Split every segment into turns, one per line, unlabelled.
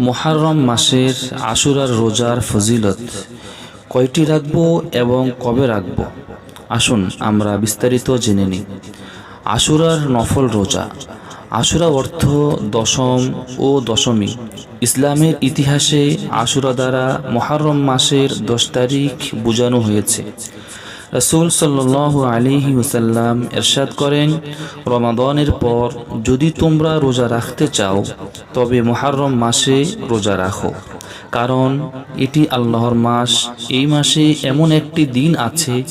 মোহাররম মাসের আশুরার রোজার ফজিলত। কয়টি রাখব এবং কবে রাখব? আসুন আমরা বিস্তারিত জেনে নিই। আশুরার নফল রোজা। আশুরা অর্থ দশম ও দশমী। ইসলামের ইতিহাসে আশুরা দ্বারা মহারম মাসের দশ তারিখ বোঝানো হয়েছে। রসুল সাল্লাহ আলিহি ওসাল্লাম এরশাদ করেন, রমাদনের পর যদি তোমরা রোজা রাখতে চাও, তবে মহারম মাসে রোজা রাখো। কারণ এটি আল্লাহর মাস। এই মাসে এমন একটি দিন আছে,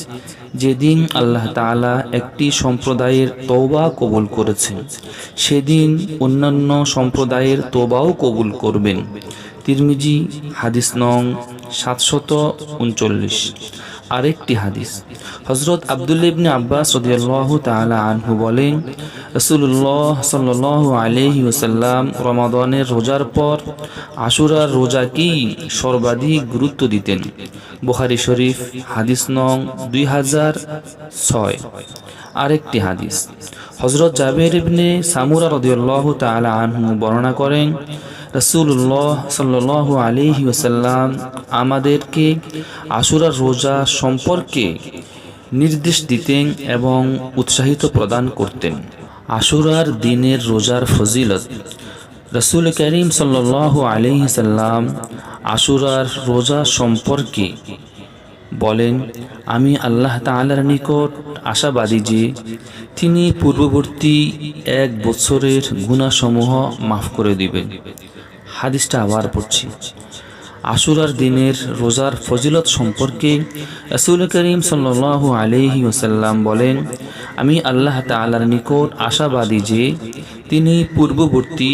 যেদিন আল্লাহ তাআলা একটি সম্প্রদায়ের তৌবা কবুল করেছেন। সেদিন অন্যান্য সম্প্রদায়ের তৌবাও কবুল করবেন। তিরমিজি, হাদিস নং সাতশত উনচল্লিশ। আরেকটি হাদিস। হজরত আবদুল্লা ইবনে আব্বাস রদিয়াল্লাহু তাআলা আনহু বলেন রসুল্লাহ সাল্লাহ আলহি ওসাল্লাম রমাদানের রোজার পর আশুরার রোজাকেই সর্বাধিক গুরুত্ব দিতেন? বুখারি শরীফ, হাদিস নং দুই হাজার ছয়। আরেকটি হাদিস। হজরত জাবের ইবনে সামুরা রদিয়াল্লাহ তাআলা আনহু বর্ণনা করেন রসুল্লাহ সাল্লাহ আলিহি ওসাল্লাম আমাদেরকে আশুরার রোজা সম্পর্কে নির্দেশ দিতেন এবং উৎসাহিত প্রদান করতেন। আশুরার দিনের রোজার ফজিলত, রসুল করিম সাল্লাহ আলিহি সাল্লাম আশুরার রোজা সম্পর্কে বলেন, আমি আল্লাহ তাআলার নিকট আশাবাদী যে তিনি পূর্ববর্তী এক বছরের গুণাসমূহ মাফ করে দিবেন। হাদিসটা আবার পড়ছি। আশুরার দিনের রোজার ফজিলত সম্পর্কে রসুল করিম সাল্লাহ আলহি ওসাল্লাম বলেন, আমি আল্লাহ তালার নিকট আশাবাদী যে তিনি পূর্ববর্তী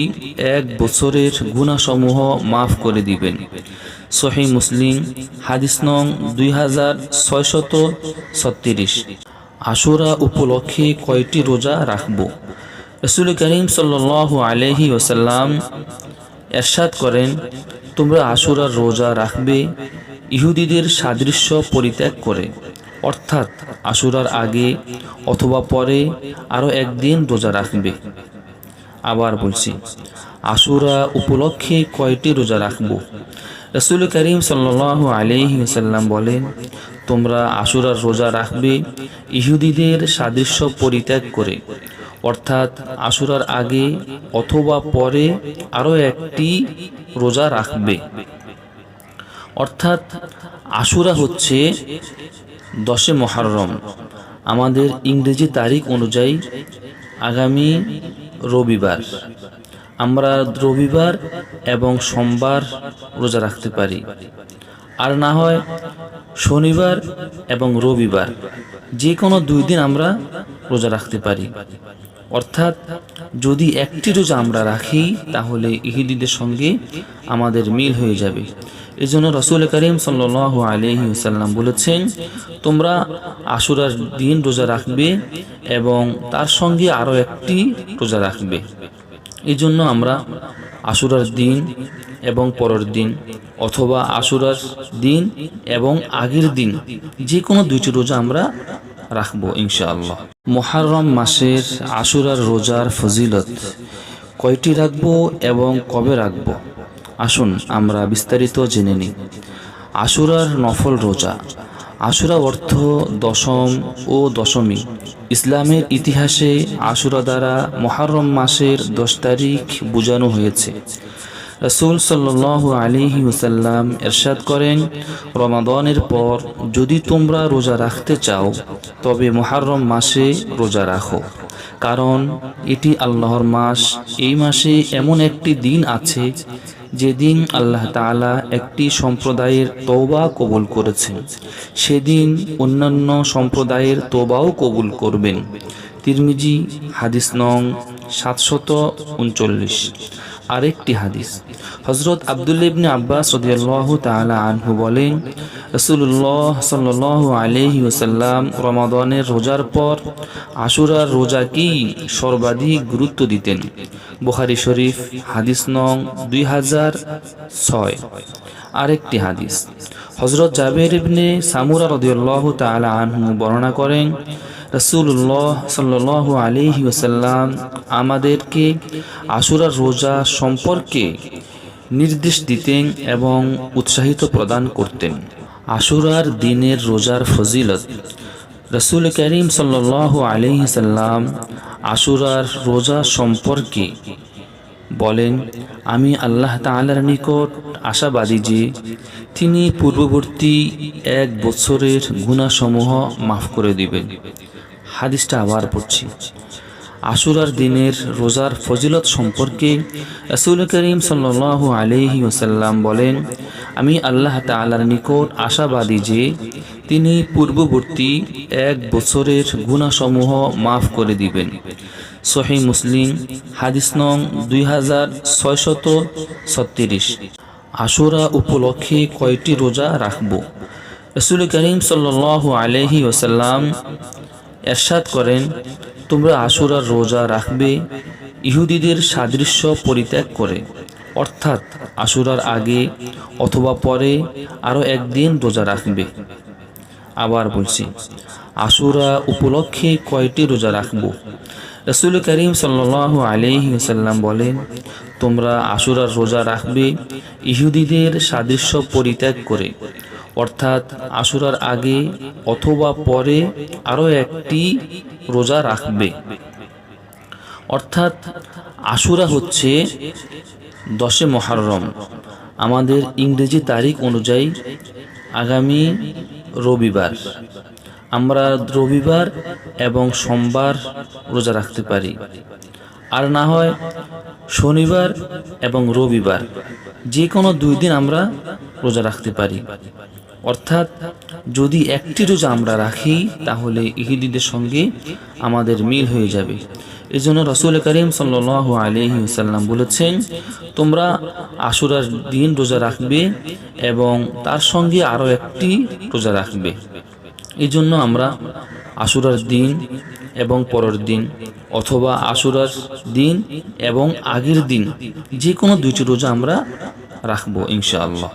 এক বছরের গুণাসমূহ মাফ করে দিবেন। সহি মুসলিম, হাদিস নং দুই হাজার ছয়শত ছত্রিশ। আশুরা উপলক্ষে কয়টি রোজা রাখব? রসুল করিম সাল্লাহ আলহি ওসাল্লাম এরশাদ করেন, তোমরা আশুরার রোজা রাখবে, ইহুদিদের সাদৃশ্য পরিত্যাগ করে। অর্থাৎ আশুরার আগে অথবা পরে আরও একদিন রোজা রাখবে। আবার বলছি, আশুরা উপলক্ষে কয়টি রোজা রাখব? রসুল করিম সাল্লাহ আলহি সাল্লাম বলেন, তোমরা আশুরার রোজা রাখবে, ইহুদিদের সাদৃশ্য পরিত্যাগ করে। অর্থাৎ আশুরার আগে অথবা পরে আরও একটি রোজা রাখবে। অর্থাৎ আশুরা হচ্ছে দশে মহারম। আমাদের ইংরেজি তারিখ অনুযায়ী আগামী রবিবার। আমরা রবিবার এবং সোমবার রোজা রাখতে পারি। আর না হয় শনিবার এবং রবিবার। যে কোনো দুই দিন আমরা রোজা রাখতে পারি। অর্থাৎ যদি একটি রোজা আমরা রাখি, তাহলে ইহুদিদের সঙ্গে আমাদের মিল হয়ে যাবে। এই জন্য রসুল করিম সাল্ল আলহি সাল্লাম বলেছেন, তোমরা আশুরার দিন রোজা রাখবে এবং তার সঙ্গে আরও একটি রোজা রাখবে। এই জন্য আমরা আশুরার দিন এবং পরের দিন অথবা আশুরার দিন এবং আগের দিন যে কোনো দুইটি রোজা আমরা রাখব, ইনশাআল্লাহ। মোহারম মাসের আশুরার রোজার ফজিলত কয়টি রাখব এবং কবে রাখব? আসুন, আমরা বিস্তারিত জেনে নিই। আশুরার নফল রোজা। আশুরা অর্থ দশম ও দশমী। ইসলামের ইতিহাসে আশুরা দ্বারা মহারম মাসের দশ তারিখ বোঝানো হয়েছে। রসুল সাল্লাহ আলিহি ওসাল্লাম এরশাদ করেন, রমাদনের পর যদি তোমরা রোজা রাখতে চাও, তবে মহারম মাসে রোজা রাখো। কারণ এটি আল্লাহর মাস। এই মাসে এমন একটি দিন আছে, যেদিন আল্লাহ তাআলা একটি সম্প্রদায়ের তৌবা কবুল করেছেন। সেদিন অন্যান্য সম্প্রদায়ের তৌবাও কবুল করবেন। তিরমিজি হাদিস নং সাতশত উনচল্লিশ। আরেকটি হাদিস। হজরত আবদুল্লা ইবনে আব্বাস রদিয়াল্লাহু তাআলা আনহু বলেন রসুল্লাহ সাল্লাহ আলহি ওসাল্লাম রমাদানের রোজার পর আশুরার রোজাকেই সর্বাধিক গুরুত্ব দিতেন? বুখারি শরীফ, হাদিস নং দুই হাজার ছয়। আরেকটি হাদিস। হজরত জাবের ইবনে সামুরা রদিয়াল্লাহ তাআলা আনহু বর্ণনা করেন রসুল্লাহ সাল্লাহ আলিহি ওসাল্লাম আমাদেরকে আশুরার রোজা সম্পর্কে নির্দেশ দিতেন এবং উৎসাহিত প্রদান করতেন। আশুরার দিনের রোজার ফজিলত, রসুল করিম সাল্লাহ আলহিসাল্লাম আশুরার রোজা সম্পর্কে বলেন, আমি আল্লাহ তাআলার নিকট আশাবাদী যে তিনি পূর্ববর্তী এক বছরের গুণাসমূহ মাফ করে দিবেন। হাদিসটা আবার পড়ছি। আশুরার দিনের রোজার ফজিলত সম্পর্কে রসুল করিম সাল্লাহ আলহি ওসাল্লাম বলেন, আমি আল্লাহ তাআলার নিকট আশাবাদী যে তিনি পূর্ববর্তী এক বছরের গুণাসমূহ মাফ করে দিবেন। সহি মুসলিম, হাদিস নং দুই হাজার ছয়শত ছত্রিশ। আশুরা উপলক্ষে কয়টি রোজা রাখব? রসুল করিম সাল্লাহ আলহি ওসাল্লাম এরশাদ করেন, তোমরা আশুরার রোজা রাখবে, ইহুদিদের সাদৃশ্য পরিত্যাগ করে। অর্থাৎ আশুরার আগে অথবা পরে আরও একদিন রোজা রাখবে। আবার বলছি, আশুরা উপলক্ষে কয়টি রোজা রাখব? রসুল করিম সাল্লাহ আলহি সাল্লাম বলেন, তোমরা আশুরার রোজা রাখবে ইহুদিদের সাদৃশ্য পরিত্যাগ করে। অর্থাৎ আশুরার আগে অথবা পরে আরও একটি রোজা রাখবে। অর্থাৎ আশুরা হচ্ছে দশে মহারম। আমাদের ইংরেজি তারিখ অনুযায়ী আগামী রবিবার। আমরা রবিবার এবং সোমবার রোজা রাখতে পারি। আর না হয় শনিবার এবং রবিবার। যে কোনো দুই দিন আমরা রোজা রাখতে পারি। অর্থাৎ যদি একটি রোজা আমরা রাখি, তাহলে ইহুদিদের সঙ্গে আমাদের মিল হয়ে যাবে। এই জন্য রসুল করিম সাল্ল আলহি সাল্লাম বলেছেন, তোমরা আশুরার দিন রোজা রাখবে এবং তার সঙ্গে আরও একটি রোজা রাখবে। এই জন্য আমরা আশুরার দিন এবং পরের দিন অথবা আশুরার দিন এবং আগের দিন যে কোনো দুইটি রোজা আমরা রাখব ইনশাআল্লাহ।